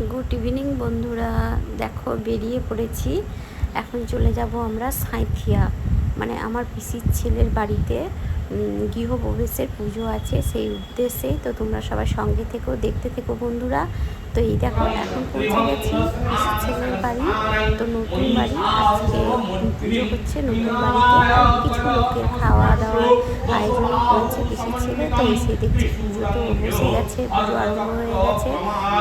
Good evening বন্ধুরা। দেখো, বেরিয়ে পড়েছি। এখন চলে যাব আমরা সাঁথিয়া মানে আমার পিসির ছেলের বাড়িতে। গৃহপ্রবেশের পুজো আছে, সেই উদ্দেশ্যে তো তোমরা সবাই সঙ্গে থেকেও দেখতে থেকো বন্ধুরা। তো এই দেখো, এখন পৌঁছে গেছি ছেলের বাড়ি, তো নতুন বাড়ি, আজকে পুজো হচ্ছে নতুন বাড়িতে। কিছু লোকের খাওয়া দাওয়ার আয়োজন করেছে পিসির ছেলে, তো এসে দেখছি পুজো তো বসে গেছে, পুজো আরম্ভ হয়ে গেছে।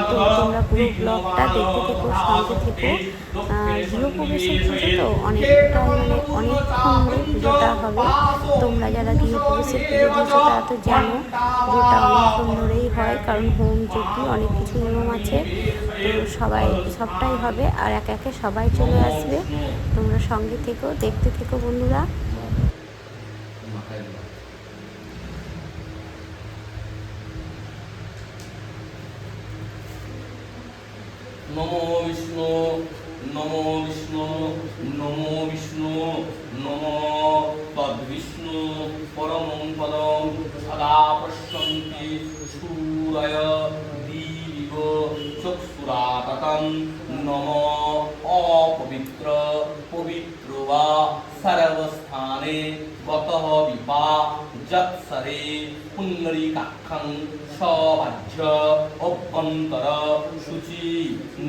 তো তোমরা পুরো ব্লগটা দেখতে থেকো, সঙ্গে থেকো। গৃহপ্রবেশের পুজো তো অনেকটা মানে অনেকক্ষণ পুজোটা হবে। তোমরা যারা গৃহপ্রবেশের পুজো দিয়েছ তারা তো জানো পুজোটা অনেকক্ষণ ধরেই হয়, কারণ হোম যজ্ঞ অনেক কিছু নিয়ম আছে। তো সবাই, সবটাই হবে, আর একে একে সবাই চলে আসবে। তোমরা সঙ্গে থেকো, দেখতে থেকো বন্ধুরা। নমো বিষ্ণু। নমো বিষ্ণু নমো বিষ্ণু, নমো তদ্বিষ্ণু, পরমং পদম, সদা পশ্যন্তি সূরয় দীব নম অপবিত্র, পবিত্র বা সর্বস্থানে গতঃ বিপা। যৎসরে পুণ্ডরীকাক্ষং সবাহ্য অভ্যন্তর শুচি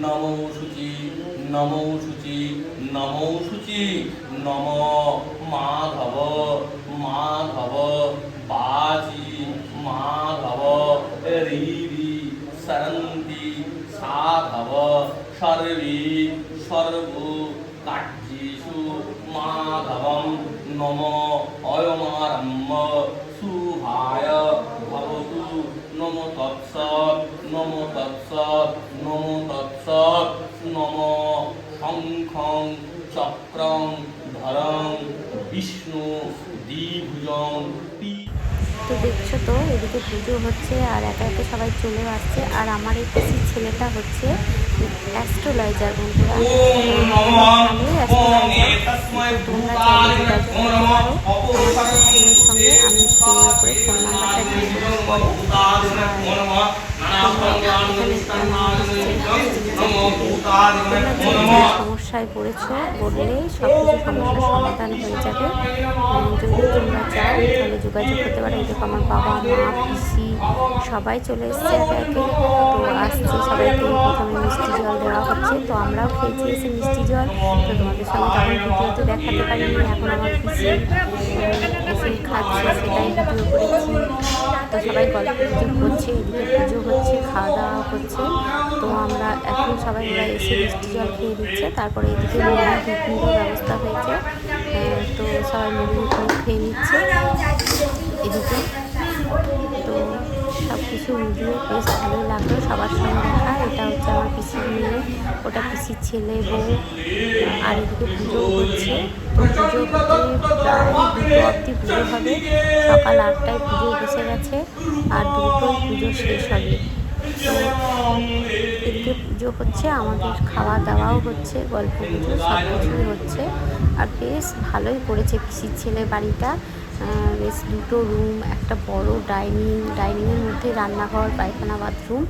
নমো শুচি নমো শুচি নমো শুচি নম মাধব শঙ্খং চক্রং ধরং বিষ্ণু দ্বিভুজং তো দেখছ তো এদিকে পুজো হচ্ছে আর একে একে সবাই চলে আসছে। আর আমার এই পিসির ছেলেটা হচ্ছে অ্যাস্ট্রোলজার বন্ধুরা। আমার ছেলের সঙ্গে আমি স্ক্রিনের উপরে ফোন নাম্বারটা দিয়ে দেবো পরে সমস্যায় পড়েছো বললেই সব কিছু সমস্যার সমাধান হয়ে যাবে। যদি তোমরা চাও, তাহলে যোগাযোগ করতে পারো। দেখো আমার বাবা, মা, পিসি সবাই চলে এসছে একে একে। তো আসছে সবাইকে। প্রথমে মিষ্টি জল দেওয়া হচ্ছে। তো আমরাও খেয়েছি এসে মিষ্টি জল। তো তোমাদের সঙ্গে তখন ভিডিওতে দেখাতে পারিনি। এখন আমার পিসি খাচ্ছে, সেটাই ভিডিও করেছি। তো সবাই গল্প করছে, এদিকে পুজো হচ্ছে খাওয়া দাওয়া হচ্ছে। তো আমরা এখন সবাই মিলে এসে মিষ্টি জল খেয়ে দিচ্ছে তারপরে এদিকে মুড়ি ব্যবস্থা হয়েছে। তো সবাই মুড়ি ঘুগনি খেয়ে নিচ্ছে। এদিকে তো সব কিছু মিলিয়ে বেশ ভালোই লাগল সবার সঙ্গে দেখা। এটা হচ্ছে আমার পিসির মেয়ে। ওটা পিসির ছেলে, বউ, আর এদিকে পুজো হচ্ছে। পুজো অবধি পুজো হবে। সকাল আটটায় পুজো বসে গেছে আর দুটোই পুজো শেষ হবে। এদিকে পুজো হচ্ছে, আমাদের খাওয়া দাওয়াও হচ্ছে, গল্প পুজো সব কিছুই হচ্ছে। আর বেশ ভালোই করেছে পিসির ছেলে বাড়িটা। বেশ দুটো রুম একটা বড় ডাইনিং ডাইনিংয়ের মধ্যে রান্নাঘর, পায়খানা বাথরুম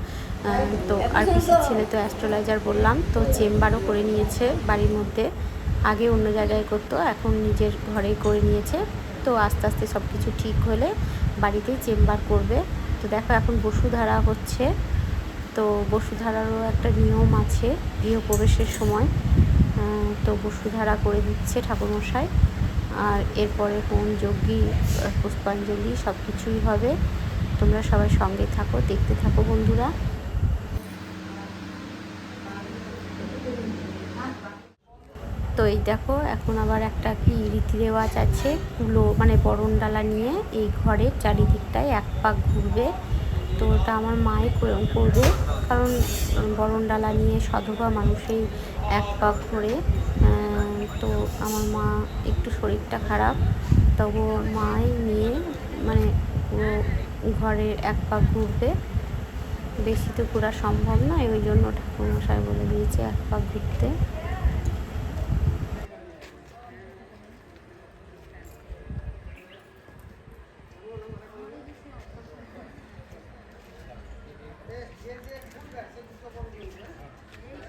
তো আর পিসির ছেলে তো অ্যাস্ট্রোলাইজার বললাম, তো চেম্বারও করে নিয়েছে বাড়ির মধ্যে। আগে অন্য জায়গায় করতো, এখন নিজের ঘরেই করে নিয়েছে। তো আস্তে আস্তে সব কিছু ঠিক হলে বাড়িতেই চেম্বার করবে। তো দেখো এখন বসুধারা হচ্ছে। তো বসুধারারও একটা নিয়ম আছে, গৃহপ্রবেশের সময়। তো বসুধারা করে দিচ্ছে ঠাকুরমশাই। আর এরপরে হোম যজ্ঞী পুষ্পাঞ্জলি সব কিছুই হবে। তোমরা সবাই সঙ্গে থাকো, দেখতে থাকো বন্ধুরা। তো এই দেখো এখন আবার একটা কি রীতি রেওয়াজ আছে কুলো মানে বরণ ডালা নিয়ে এই ঘরের চারিদিকটায় এক পাক ঘুরবে। তো ওটা আমার মাই করে- করবে কারণ বরণ ডালা নিয়ে সধবা মানুষই এক পাক ঘোরে। আহ, তো আমার মা একটু শরীরটা খারাপ তবু মাই নিয়ে মানে পুরো ঘরের এক পাক ঘুরবে। বেশি তো ঘোরা সম্ভব নয় ওই জন্য ঠাকুরমশাই বলে দিয়েছে এক পাক ঘুরতে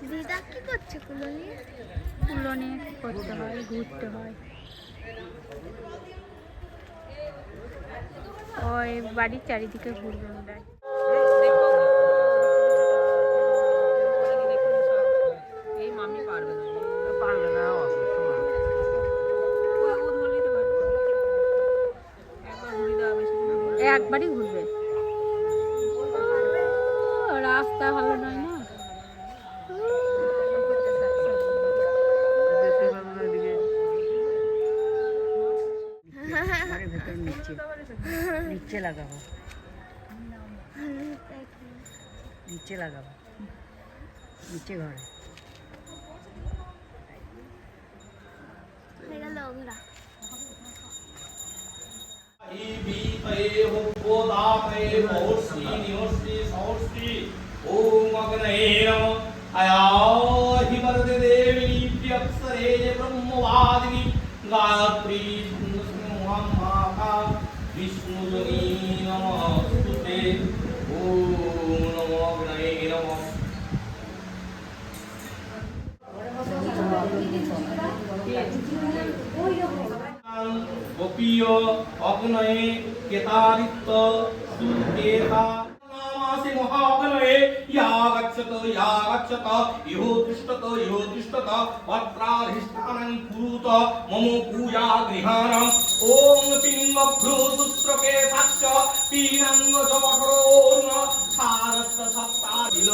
দিদা কি করছে কুলনি কুলনে করতে হয় ঘুরতে হয়। ওই বাড়ির চারিদিকে ঘুরবে ওটাই এই মামি नीचे लगा हुआ। नीचे लगा हुआ। नीचे घर है। ओम अग्नये ब्रह्मवादिनी। गायत्री विष्णु महाका विष्णु গোপীয় অগ্নয়ে কেতারিত্ত সুকেতা মহাগ্নয়ে ইয়া গচ্ছত ইয়া গচ্ছত ইহো তিষ্ঠত ইহো তিষ্ঠত পত্রাধিষ্ঠানং কুরুত মম পূজা গৃহাণম ওম পিঙ্গ ভ্রুসূত্রকে সাক্ষ পীনাঙ্গ জবটরোর্ণ সারস্ত সপ্তা দিল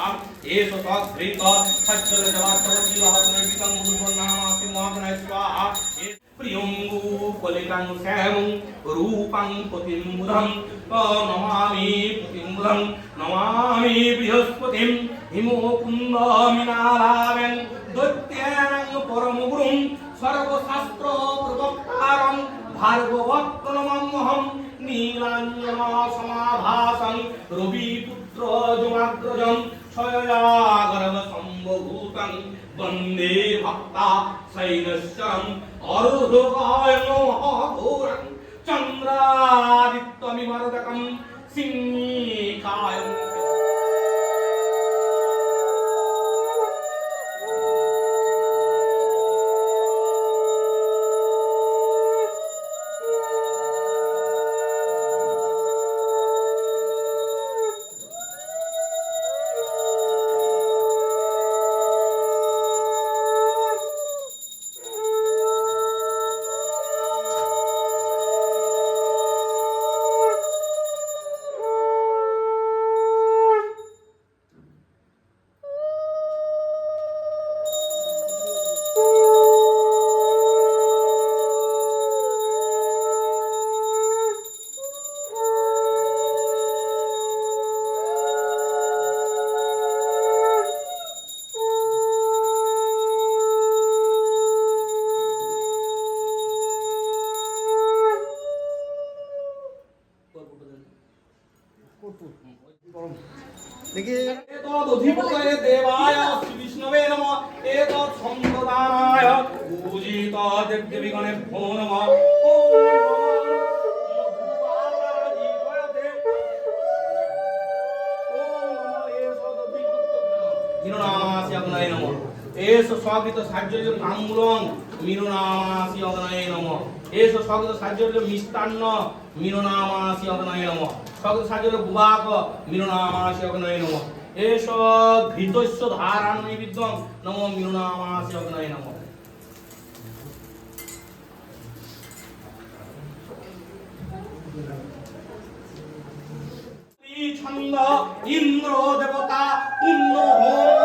স্বাহাম এষ সভৃত সাচ্চল্য জবাজ্যবতী লাহক নৈবিতং মধুসূদন প্রিয়ঙ্গু কলিকাং শ্যামং রূপাং পতিম্বুধং নমামি পতিম্বুধং নমামি বৃহস্পতিম হিমকুন্দ দৈত্যানাং পরমগুরুং সর্বশাস্ত্র প্রবক্তারং ভার্গবত্ত নমহম নীলাঞ্জন সমাভাসং রবিপুত্র জমাগ্রজং ছয়াগর্ভ সম্ভূতং বন্দে ভক্তা সৈনশ্চরং অর্ধকায় মহাঘোরং চন্দ্রাদিত্যমিমর্দকং সিংহিকায় এস স্বাগত সাহায্য তাম্বুলং মিরুনামাসি অগ্নয়ে নমঃ এস স্বাগত সাহায্য মিষ্টান্ন মিরুনামাসি অগ্নয়ে নমঃ স্বাগত সাহায্য গুবাক মিরুনামাসি অগ্নয়ে নমঃ এস ঘৃতস্য ধারাণ নৈবিদ্যং নমো মিরুনামাসি অগ্নয়ে নমঃ ছন্দ ইন্দ্র দেবতা পুণ্য হোম।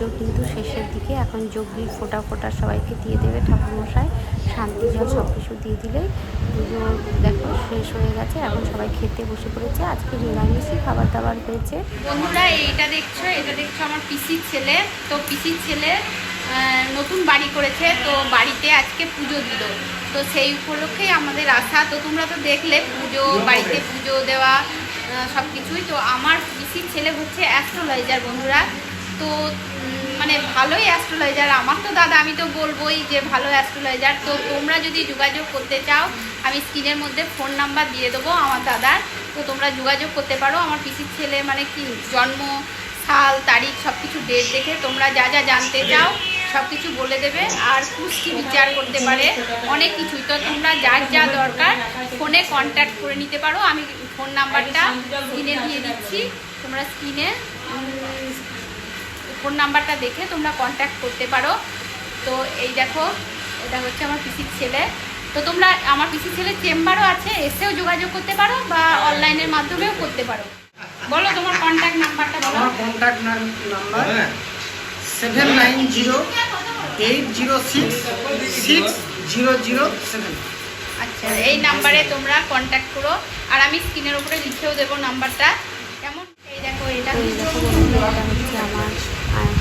পুজো কিন্তু শেষের দিকে। এখন যজ্ঞির ফোটা ফোটা সবাইকে দিয়ে দেবে ঠাকুরমশাই। শান্তি জল সব কিছু দিয়ে দিলেই পুজো দেখো শেষ হয়ে গেছে। এখন সবাই খেতে বসে পড়েছে। আজকে নিরামিষই খাবার দাবার হয়েছে। বন্ধুরা, এইটা দেখছ? এটা দেখছ আমার পিসির ছেলে। তো পিসির ছেলে নতুন বাড়ি করেছে। তো বাড়িতে আজকে পুজো দিল। তো সেই উপলক্ষেই আমাদের আশা। তো তোমরা তো দেখলে পুজো, বাড়িতে পুজো দেওয়া সব কিছুই তো আমার পিসির ছেলে হচ্ছে অ্যাস্ট্রোলজার বন্ধুরা। তো মানে ভালোই অ্যাস্ট্রোলজার আমার তো দাদা, আমি তো বলবোই যে ভালো অ্যাস্ট্রোলজার তো তোমরা যদি যোগাযোগ করতে চাও, আমি স্ক্রিনের মধ্যে ফোন নাম্বার দিয়ে দেবো আমার দাদার। তো তোমরা যোগাযোগ করতে পারো। আমার পিসির ছেলে মানে কি, জন্ম, সাল, তারিখ সব কিছু ডেট দেখে তোমরা যা যা জানতে চাও সব কিছু বলে দেবে। আর পুষ্টি বিচার করতে পারে, অনেক কিছুই। তো তোমরা যার যা দরকার ফোনে কন্ট্যাক্ট করে নিতে পারো। আমি ফোন নাম্বারটা স্ক্রিনে দিয়ে দিচ্ছি। তোমরা স্ক্রিনে ফোন নাম্বারটা দেখে তোমরা কন্ট্যাক্ট করতে পারো। তো এই দেখো এটা হচ্ছে আমার পিসির ছেলে। তো তোমরা আমার পিসির ছেলের চেম্বারও আছে এসেও যোগাযোগ করতে পারো বা অনলাইনের মাধ্যমেও করতে পারো। বলো তোমার কন্ট্যাক্ট নাম্বারটা বলো। আমার contact number seven nine zero eight zero six six zero zero seven আচ্ছা এই নাম্বারে তোমরা কন্ট্যাক্ট করো। আর আমি স্ক্রিনের উপরে লিখেও দেবো নাম্বারটা। কেমন? এই দেখো এটা হচ্ছে আমার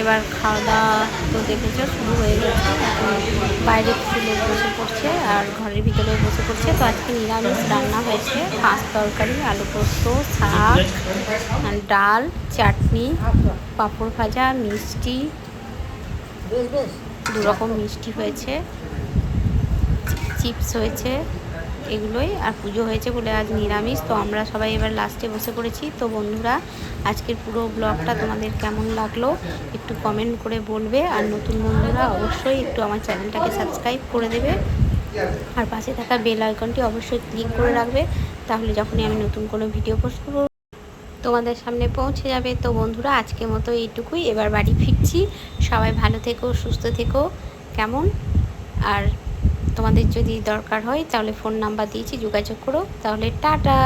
এবার খাওয়া দাওয়া তো দেখেছ, শুরু হয়ে গেছে। বাইরে লোক বসে পড়ছে আর ঘরের ভিতরে বসে পড়ছে। তো আজকে নিরামিষ রান্না হয়েছে। পাঁচ তরকারি, আলু পোস্ত, শাক ডাল, চাটনি, পাঁপড় ভাজা, মিষ্টি। দু রকম মিষ্টি হয়েছে। চিপস হয়েছে। এগুলোই। আর পুজো হয়েছে বলে আজ নিরামিষ, তো আমরা সবাই এবার লাস্টে বসে পড়েছি। তো বন্ধুরা, আজকের পুরো ব্লগটা তোমাদের কেমন লাগল একটু কমেন্ট করে বলবে। আর নতুন বন্ধুরা, অবশ্যই একটু আমার চ্যানেলটাকে সাবস্ক্রাইব করে দেবে। আর পাশে থাকা বেল আইকনটি অবশ্যই ক্লিক করে রাখবে, তাহলে যখনই আমি নতুন কোনো ভিডিও পোস্ট করব, তোমাদের সামনে পৌঁছে যাবে। তো বন্ধুরা, আজকের মতো এইটুকুই। এবার বাড়ি ফিরছি। সবাই ভালো থেকো, সুস্থ থেকো। কেমন? আর তোমাদের যদি দরকার হয় তাহলে ফোন নাম্বার দিয়েছি যোগাযোগ করো তাহলে টাটা।